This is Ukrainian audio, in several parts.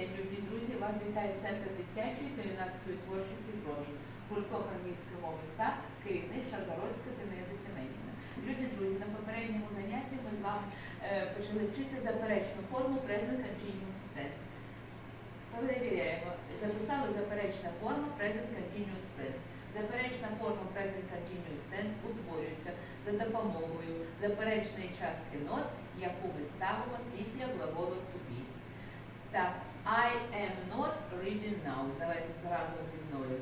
день, любі друзі! Вас вітає Центр дитячої та юнацької творчості «Промінь». Гурток англійської мови СТАП, керівник Шаргородська Зинаїда Семенівна. Любі друзі, на попередньому занятті ми з вами е, почали вчити заперечну форму Present Continuous Tense. Перевіряємо. Записали заперечна форма Present Continuous Tense. Заперечна форма Present Continuous Tense утворюється за допомогою заперечної частки not, яку ми ставимо після глаголу to be. Так, I am not reading now. Давайте разом зі мною.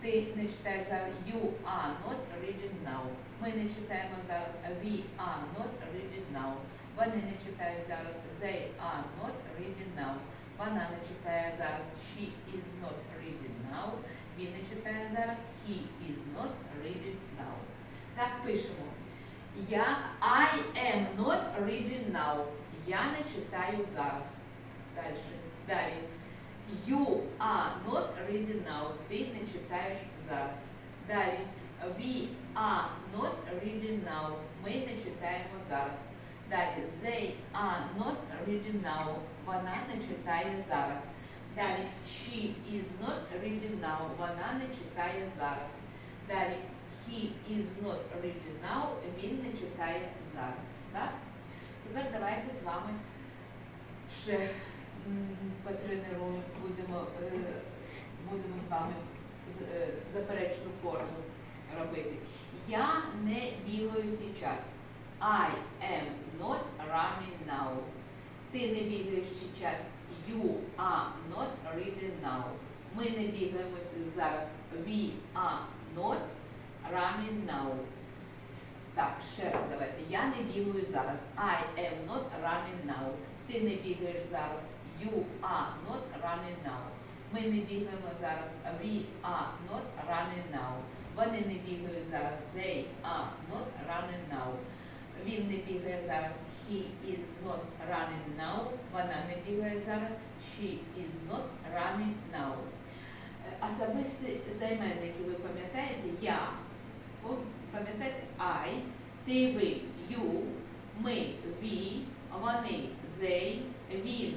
Ти не читаєш зараз you are not reading now. Ми не читаємо зараз we are not reading now. Вони не читають зараз they are not reading now. Вона не читає зараз she is not reading now. Він не читає зараз he is not reading now. Так пишемо. Я I am not reading now. Я не читаю зараз. Далі. Далі. You are not reading now. Ти не читаєш зараз. Далі. We are not reading now. Ми не читаємо зараз. Далі. They are not reading now. Вона не читає зараз. Далі. She is not reading now. Вона не читає зараз. Далі. He is not reading now. Він не читає зараз. Так? Тепер давайте з вами ще потренуємо, будемо, е, будемо з вами е, заперечну форму робити. Я не бігаю зараз. I am not running now. Ти не бігаєш зараз. You are not reading now. Ми не бігаємо зараз. We are not running now. Так, ще раз давайте. Я не бігаю зараз. I am not running now. Ти не бігаєш зараз. You are not running now. Ми не бігаємо зараз. We are not running now. Вони не бігають зараз. They are not running now. Він не бігає зараз. He is not running now. Вона не бігає зараз. She is not running now. Особисті займенники ви пам'ятаєте? Я. Пам'ятаєте? I. Ти ви you. Ми we. Вони they. Він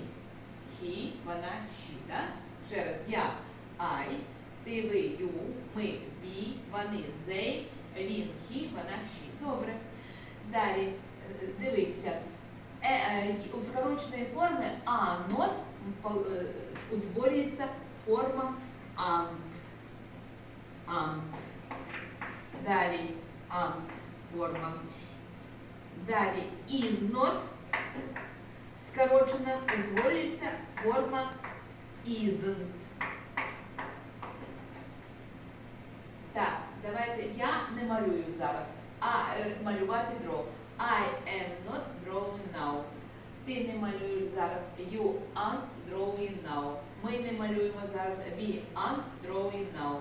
he. Вона she. Так? Ще раз. Я I. Ти ви you. Ми we. Вони they. Він he. Вона she. Добре. Далі, е, дивіться, е, е, у скороченої форми анот утворюється форма ант. Ант. Далі ант форма. Далі is not скорочена утворюється форма isn't. Так, давайте я не малюю зараз, а е, малювати draw. I am not drawing now. Ти не малюєш зараз. You aren't drawing now. Ми не малюємо зараз. We aren't drawing now.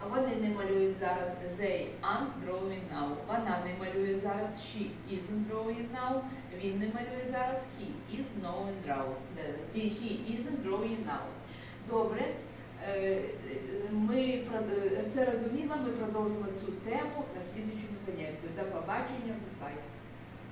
А Вони не малюють зараз. They aren't drawing now. Вона не малює зараз. She isn't drawing now. Він не малює зараз. He is not draw. Е, He isn't drawing now. Добре. Е, Ми е, це розуміла, ми продовжимо цю тему на слідчому занятті. До побачення, бувай.